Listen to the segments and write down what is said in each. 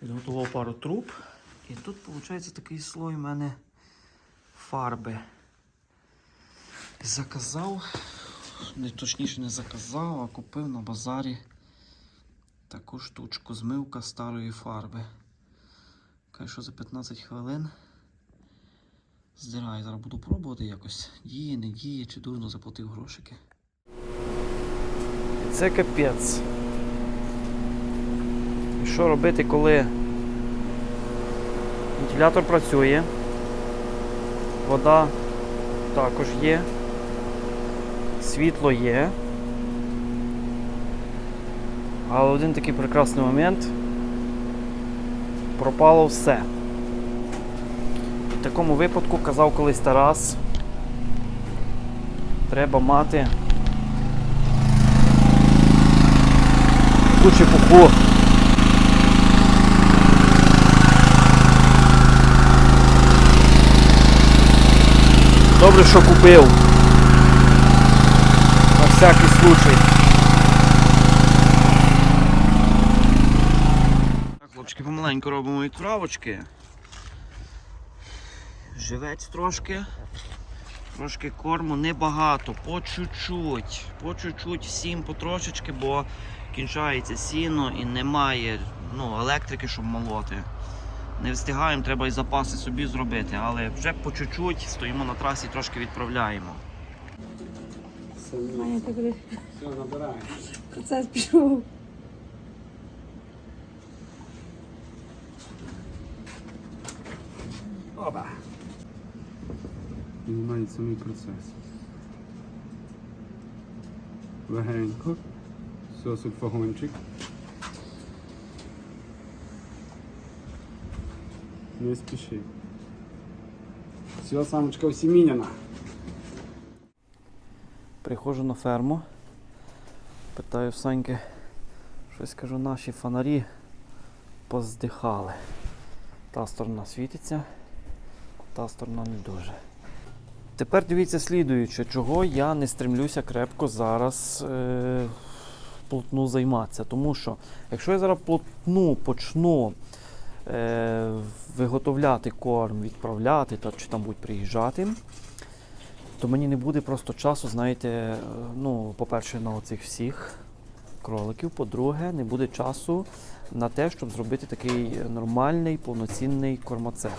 Підготував пару труб. І тут, виходить, такий слой в мене фарби. Заказав, не точніше не заказав, а купив на базарі таку штучку, змивка старої фарби. Каже, що за 15 хвилин здираю. Зараз буду пробувати якось. Діє, не діє, чи дурно заплатив грошики. Це капець. І що робити, коли вентилятор працює, вода також є, світло є. Але один такий прекрасний момент пропало все. В такому випадку казав колись Тарас, треба мати ту чепуху. Добре, що купив. На всякий случай. Так, хлопчики, помаленьку робимо відправочки. Живець трошки. Трошки корму небагато, по чуть-чуть. По чуть-чуть всім потрошечки, бо кінчається сіно і немає ну, електрики, щоб молоти. Не встигаємо, треба і запаси собі зробити, але вже по чуть-чуть стоїмо на трасі, трошки відправляємо. Все, набирай. процес пішов. Оба. Знімається самий процес. Легенько. Все, сульфагончик. Не спіши. Все, самочка осіміняна. Приходжу на ферму, питаю Саньки, щось кажу, наші фонарі поздихали. Та сторона світиться, та сторона не дуже. Тепер дивіться слідуюче, чого я не стремлюся крепко зараз е, плотну займатися. Тому що, якщо я зараз плотну почну е, виготовляти корм, відправляти та, чи там будуть приїжджати, то мені не буде просто часу, знаєте, е, ну, по-перше, на оцих всіх кроликів, по-друге, не буде часу на те, щоб зробити такий нормальний, повноцінний кормоцех.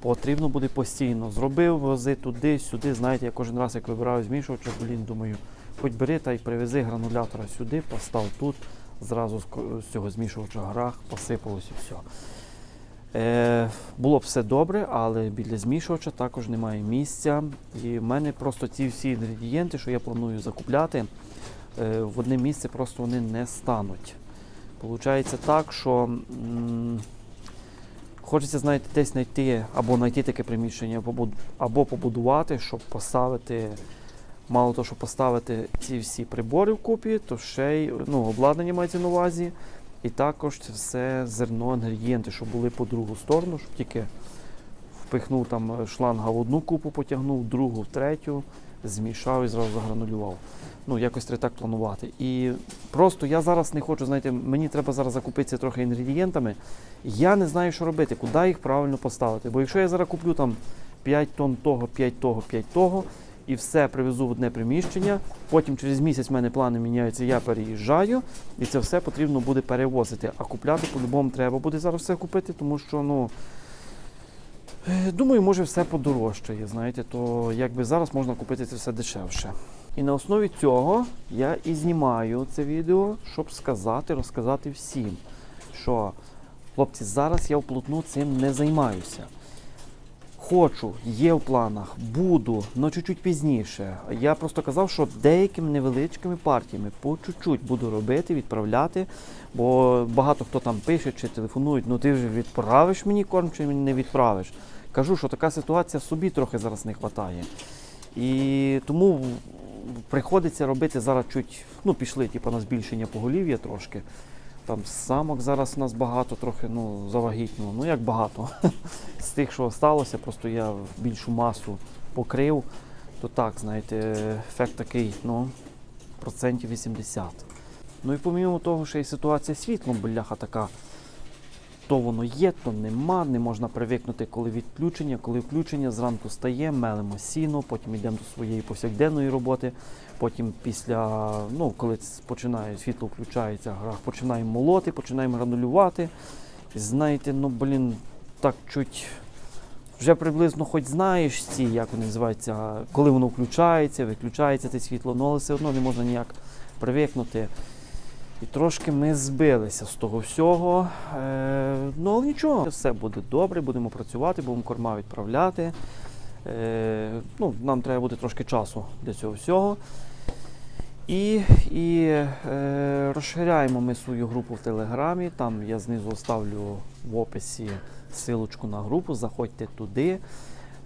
Потрібно буде постійно. Зробив, вози туди, сюди. Знаєте, я кожен раз, як вибираю змішувача, блін, думаю, хоч бери та й привези гранулятора сюди, постав тут, зразу з цього змішувача грах, посипалось і все. Е, було б все добре, але біля змішувача також немає місця. І в мене просто ці всі інгредієнти, що я планую закупляти, е, в одне місце просто вони не стануть. Получається так, що м, хочеться, знаєте, десь знайти або знайти таке приміщення, або, побудувати, щоб поставити. Мало того, щоб поставити ці всі прибори вкупі, то ще й ну, обладнання мається на увазі. І також це все зерно, інгредієнти, щоб були по другу сторону, щоб тільки впихнув там шланга в одну купу, потягнув, в другу, в третю, змішав і зразу загранулював. Ну, якось треба так планувати. І просто я зараз не хочу, знаєте, мені треба зараз закупитися трохи інгредієнтами. Я не знаю, що робити, куди їх правильно поставити. Бо якщо я зараз куплю там 5 тонн того, 5 того, 5 того, і все привезу в одне приміщення. Потім через місяць в мене плани міняються, я переїжджаю, і це все потрібно буде перевозити. А купляти по-любому треба буде зараз все купити, тому що, ну. е, Думаю, може все подорожчає, знаєте, то якби зараз можна купити це все дешевше. І на основі цього я і знімаю це відео, щоб сказати, розказати всім, що хлопці, зараз я вплотну цим не займаюся. Хочу, є в планах, буду, але чуть-чуть пізніше. Я просто казав, що деякими невеличкими партіями по чуть-чуть буду робити, відправляти. Бо багато хто там пише чи телефонують, ну ти вже відправиш мені корм, чи не відправиш. Кажу, що така ситуація собі трохи зараз не вистачає. І тому приходиться робити зараз чуть, ну пішли типу, на збільшення поголів'я трошки. Там самок зараз у нас багато, трохи ну, завагітно. Ну як багато. З тих, що сталося, просто я більшу масу покрив, то так, знаєте, ефект такий, ну, процентів 80. Ну і помимо того, що і ситуація з світлом, бляха така то воно є, то нема. Не можна привикнути, коли відключення, коли включення. Зранку стає, мелимо сіно, потім йдемо до своєї повсякденної роботи. Потім після, ну, коли починає світло включається, гра, починаємо молоти, починаємо гранулювати. І знаєте, ну блін, так чуть. Вже приблизно хоч знаєш ці, як вони називаються, коли воно включається, виключається те світло, ну, але все одно не можна ніяк привикнути. І трошки ми збилися з того всього. Е, ну, але нічого, все буде добре, будемо працювати, будемо корма відправляти. Е, ну, нам треба буде трошки часу для цього всього. І, і е, розширяємо ми свою групу в Телеграмі. Там я знизу оставлю в описі силочку на групу. Заходьте туди.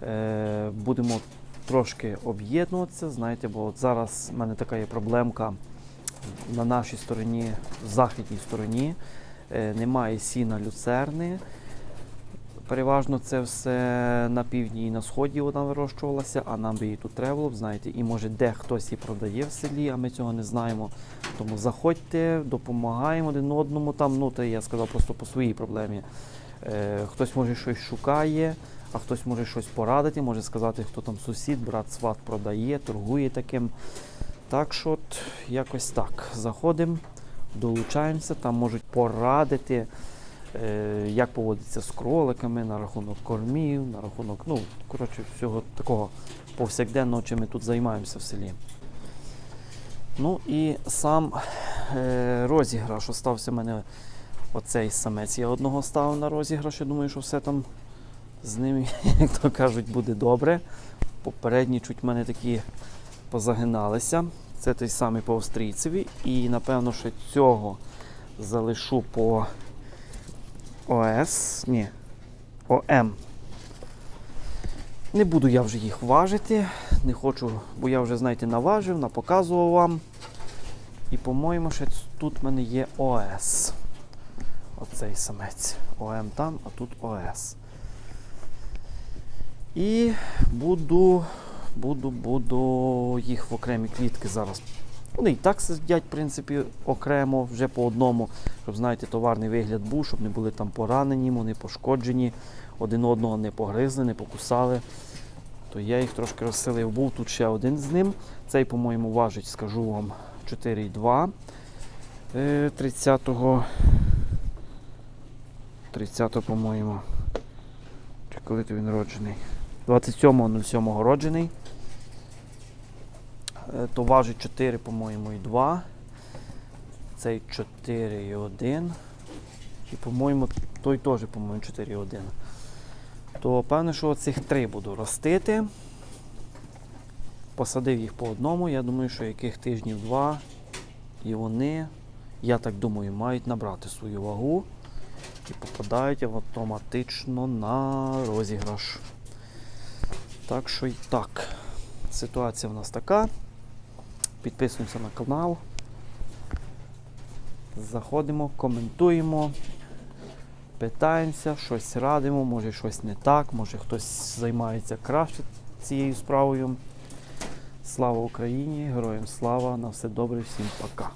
Е, будемо трошки об'єднуватися. Знаєте, бо от зараз в мене така є проблемка на нашій стороні, західній стороні. Е, немає сіна люцерни. Переважно це все на півдні і на сході вона вирощувалася, а нам би її тут треба було б, знаєте, і може де хтось і продає в селі, а ми цього не знаємо. Тому заходьте, допомагаємо один одному. Там, ну, це я сказав просто по своїй проблемі. Е, хтось може щось шукає, а хтось може щось порадити, може сказати, хто там сусід, брат, сват продає, торгує таким. Так що от якось так. Заходимо, долучаємося, там можуть порадити, е, як поводиться з кроликами, на рахунок кормів, на рахунок, ну, коротше, всього такого повсякденного, чим ми тут займаємося в селі. Ну і сам е, розіграш остався в мене оцей самець. Я одного ставив на розіграш, я думаю, що все там з ним, як то кажуть, буде добре. Попередні чуть в мене такі позагиналися. Це той самий по австрійцеві. І напевно, що цього залишу по ОС. Ні. ОМ. Не буду я вже їх важити. Не хочу, бо я вже, знаєте, наважив, напоказував вам. І, по-моєму, ще тут в мене є ОС. Оцей самець. ОМ там, а тут ОС. І буду, буду, буду їх в окремі клітки зараз. Вони і так сидять, в принципі, окремо, вже по одному, щоб, знаєте, товарний вигляд був, щоб не були там поранені, вони пошкоджені, один одного не погризли, не покусали. То я їх трошки розселив. Був тут ще один з ним. Цей, по-моєму, важить, скажу вам, 4,2. Е, 30-го. 30-го, по-моєму. Чи коли то він роджений? 27.07 роджений. Е, То важить 4, по-моєму, і 2. Цей 4 і 1. І, по-моєму, той теж, по-моєму, 4 і 1. То певне, що цих три буду ростити. Посадив їх по одному. Я думаю, що яких тижнів два. І вони, я так думаю, мають набрати свою вагу і попадають автоматично на розіграш. Так що і так. Ситуація в нас така. Підписуємося на канал. Заходимо, коментуємо, питаємося, щось радимо, може щось не так, може хтось займається краще цією справою. Слава Україні! Героям слава! На все добре, всім пока!